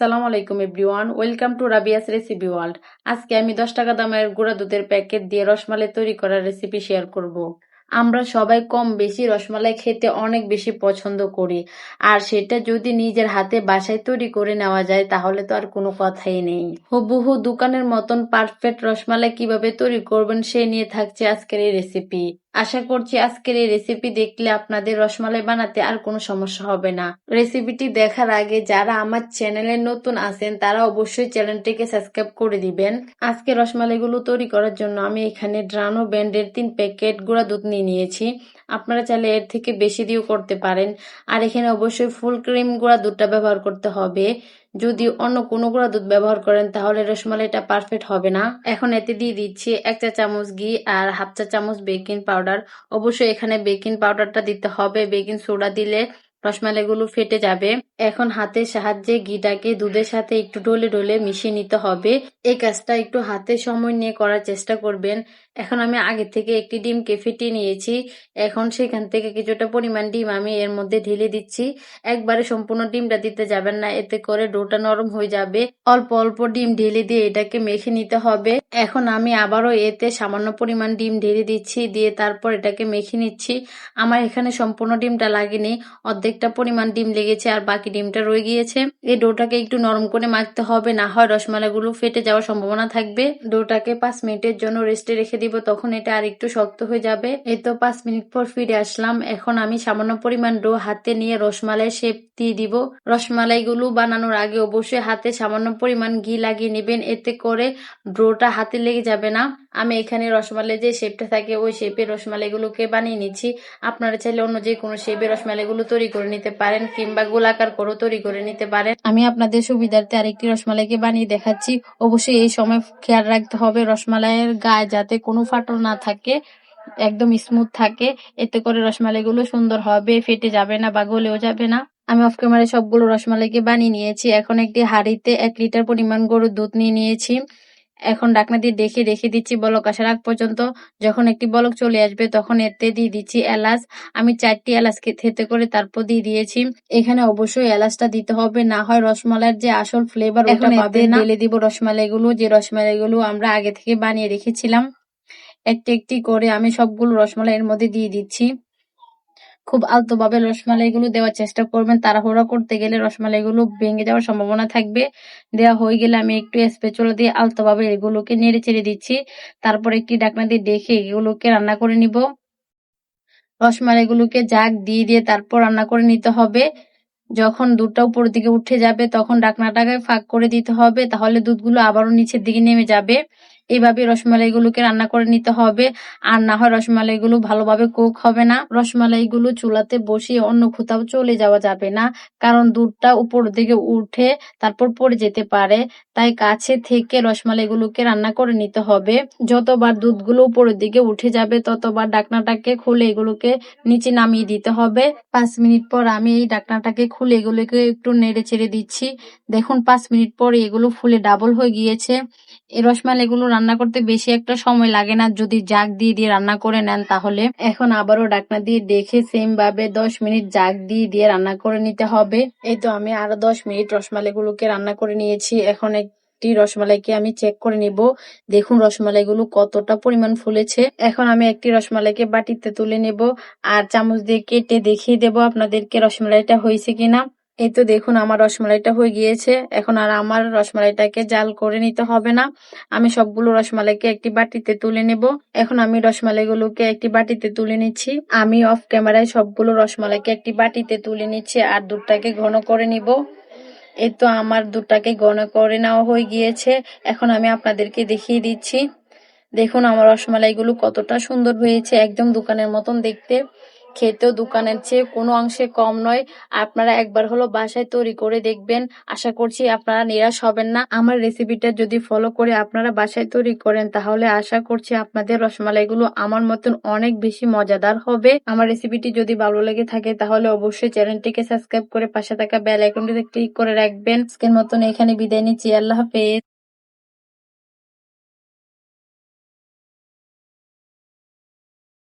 সালাম আলাইকুম, everyone. Welcome to Rabia's recipe world. আজকে আমি দশ টাকা দামের গুঁড়া দুধের প্যাকেট দিয়ে রসমালাই তৈরি করার রেসিপি শেয়ার করব। আমরা সবাই কম বেশি রসমালাই খেতে অনেক বেশি পছন্দ করি। আর সেটা যদি নিজের হাতে বাসায় তৈরি করে নেওয়া যায়, তাহলে তো আর কোনো কথাই নেই। হুবহু দোকানের মতন পারফেক্ট রসমালাই কীভাবে তৈরি করবেন, সে নিয়ে থাকছে আজকের এই রেসিপি। আশা করছি আজকের এই রেসিপি দেখলে আপনাদের রসমালাই বানাতে আর কোনো সমস্যা হবে না। রেসিপিটি দেখার আগে যারা আমার চ্যানেলে নতুন আছেন, তারা অবশ্যই চ্যানেলটিকে সাবস্ক্রাইব করে দিবেন। আজকে রসমালাইগুলো তৈরি করার জন্য আমি এখানে ড্রানো ব্র্যান্ডের তিন প্যাকেট গুঁড়া দুধ নিয়ে নিয়েছি। আপনারা চাইলে এর থেকে বেশি দিয়েও করতে পারেন। আর এখানে অবশ্যই ফুল ক্রিম গুঁড়া দুধটা ব্যবহার করতে হবে। যদি অন্য কোনো গুঁড়া দুধ ব্যবহার করেন, তাহলে রসমালাইটা পারফেক্ট হবে না। এখন এতে দিয়ে দিচ্ছি এক চা চামচ ঘি আর হাফ চা চামচ বেকিং পাউডার অবশ্যই এখানে বেকিং পাউডারটা দিতে হবে। বেকিং সোডা দিলে রসমালাইগুলো ফেটে যাবে। এখন হাতের সাহায্যে ঘিটাকে দুধের সাথে একটু ডলে ডলে মিশিয়ে নিতে হবে। এই কাজটা একটু হাতে সময় নিয়ে করার চেষ্টা করবেন। এখন আমি আগে থেকে একটি ডিমকে ফেটিয়ে নিয়েছি। এখন সেখান থেকে কিছুটা পরিমাণ ডিম আমি এর মধ্যে ঢেলে দিচ্ছি। একবারে সম্পূর্ণ ডিমটা দিতে যাবেন না, এতে করে ডোটা নরম হয়ে যাবে। অল্প অল্প ডিম ঢেলে দিয়ে এটাকে মেখে নিতে হবে। এখন আমি আবারও এতে সামান্য পরিমাণ ডিম ঢেলে দিচ্ছি, দিয়ে তারপর এটাকে মেখে নিচ্ছি। আমার এখানে সম্পূর্ণ ডিমটা লাগেনি। অর্ধেকটা পরিমাণ ডিম লেগেছে আর বাকি ডিমটা রয়ে গিয়েছে। এই ডোটাকে একটু নরম করে মাখতে হবে, না হয় রসমালাগুলো ফেটে যাওয়ার সম্ভাবনা থাকবে। ডোটাকে পাঁচ মিনিটের জন্য রেস্টে রেখে দিব, তখন এটা আর একটু শক্ত হয়ে যাবে। এই তো পাঁচ মিনিট পর ফিরে আসলাম। এখন আমি সামান্য পরিমাণ ডো হাতে নিয়ে রসমালাই শেপ দিয়ে দিব। রসমালাইগুলো বানানোর আগে অবশ্যই হাতে সামান্য পরিমাণ ঘি লাগিয়ে নেবেন। এতে করে ডোটা হাতে লেগে যাবে না। আমি এখানে রসমালাই যে শেপটা থাকে, ওই শেপের রসমালাইগুলোকে বানিয়ে নিচ্ছি। আপনারা চাইলে অন্য যে কোনো শেপের রসমালাইগুলো তৈরি করে নিতে পারেন কিংবা গোলাকার করেও তৈরি করে নিতে পারেন। আমি আপনাদের সুবিধার্থে আরেকটি রসমালাইকে বানিয়ে দেখাচ্ছি। অবশ্যই এই সময় খেয়াল রাখতে হবে, রসমালাইয়ের গায়ে যাতে কোনো ফাটল না থাকে, একদম স্মুথ থাকে। এতে করে রসমালাইগুলো সুন্দর হবে, ফেটে যাবে না বা গলেও যাবে না। আমি অফ ক্যামেরায় সবগুলো রসমালাইকে বানিয়ে নিয়েছি। এখন একটি হাঁড়িতে এক লিটার পরিমাণ গরুর দুধ নিয়ে নিয়েছি। এখন ডাকনা দিয়ে দেখে রেখে দিচ্ছি বলক। আসার আগ পর্যন্ত যখন একটি বলক চলে আসবে তখন এতে দিয়ে দিচ্ছি এলাচ। আমি চারটি এলাচকে থেতে করে তারপর দিয়ে দিয়েছি। এখানে অবশ্যই এলাচটা দিতে হবে। না হয় রসমালাইয়ের যে আসল ফ্লেভার ওটা পাবে না। ঢেলে দিব রসমালাইগুলো। যে রসমালাইগুলো আমরা আগে থেকে বানিয়ে রেখেছিলাম একটি একটি করে আমি সবগুলো রসমালাই এর মধ্যে দিয়ে দিচ্ছি। খুব আলতোভাবে রসমালাইগুলো দেওয়ার চেষ্টা করবেন। তাড়াহুড়া করতে গেলে রসমালাইগুলো ভেঙে যাওয়ার সম্ভাবনা থাকবে। দেওয়া হয়ে গেলে আমি একটু স্পেচুলা দিয়ে আলতোভাবে এগুলোকে নেড়ে চেড়ে দিচ্ছি। তারপর একটি ডাকনা দিয়ে দেখে এগুলোকে রান্না করে নিব। রসমালাইগুলোকে জাগ দিয়ে দিয়ে তারপর রান্না করে নিতে হবে। যখন দুধটা উপরের দিকে উঠে যাবে, তখন ডাকনাটাকে ফাঁক করে দিতে হবে। তাহলে দুধগুলো আবারও নিচের দিকে নেমে যাবে। এইভাবে রসমালাইগুলোকে রান্না করে নিতে হবে। আর না হয় রসমালাইগুলো ভালোভাবে কুক হবে না। রসমালাইগুলো চুলাতে বসিয়ে অন্য কোথাও চলে যাওয়া যাবে না। কারণ দুধটা উপর দিকে উঠে তারপর পড়ে যেতে পারে। তাই কাছে থেকে রসমালাইগুলোকে রান্না করে নিতে হবে। যতবার দুধগুলো উপরের দিকে উঠে যাবে, ততবার ডাকনাটাকে খুলে এগুলোকে নিচে নামিয়ে দিতে হবে। পাঁচ মিনিট পর আমি এই ডাকনাটাকে খুলে এগুলোকে একটু নেড়ে ছেড়ে দিচ্ছি। দেখুন, পাঁচ মিনিট পর এগুলো ফুলে ডাবল হয়ে গিয়েছে। এই রসমালাইগুলো রান্না করতে বেশি একটা সময় লাগে না। যদি জাগ দিয়ে দিয়ে রান্না করে নেন তাহলে এখন আবারও ডাকনা দিয়ে দেখে সেম ভাবে দশ মিনিট জাগ দিয়ে দিয়ে রান্না করে নিতে হবে। এই তো আমি আরও দশ মিনিট রসমালাই গুলোকে রান্না করে নিয়েছি। এখন একটি রসমালাইকে আমি চেক করে নিব। দেখুন রসমালাইগুলো কতটা পরিমাণ ফুলেছে। এখন আমি একটি রসমালাইকে বাটিতে তুলে নেব। আর চামচ দিয়ে কেটে দেখিয়ে দেব আপনাদেরকে রসমালাইটা হয়েছে কিনা। এই তো দেখুন, আমার রসমালাইটা হয়ে গিয়েছে। এখন আর আমার রসমালাইটাকে জাল করে নিতে হবে না। আমি সবগুলো রসমালাইকে একটি বাটিতে তুলে নেব। এখন আমি রসমালাইগুলোকে একটি বাটিতে তুলে নিচ্ছি। আমি অফ ক্যামেরায় সবগুলো রসমালাইকে একটি বাটিতে তুলে নিচ্ছি আর দুধটাকে ঘন করে নিব। এই তো আমার দুধটাকে ঘন করে নেওয়া হয়ে গিয়েছে। এখন আমি আপনাদেরকে দেখিয়ে দিচ্ছি। দেখুন, আমার রসমালাইগুলো কতটা সুন্দর হয়েছে। একদম দোকানের মতন দেখতে। খেতেও দোকানের চেয়ে কোনো অংশে কম নয়। আপনারা একবার হলো বাসায় তৈরি করে দেখবেন। আশা করছি আপনারা নিরাশ হবেন না। আমার রেসিপিটা যদি ফলো করে আপনারা বাসায় তৈরি করেন, তাহলে আশা করছি আপনাদের রসমালাইগুলো আমার মতন অনেক বেশি মজাদার হবে। আমার রেসিপিটি যদি ভালো লেগে থাকে, তাহলে অবশ্যই চ্যানেলটিকে সাবস্ক্রাইব করে পাশে থাকা বেল আইকনটিতে ক্লিক করে রাখবেন। আজকের মতন এখানে বিদায় নিচ্ছি। আল্লাহ হাফেজ।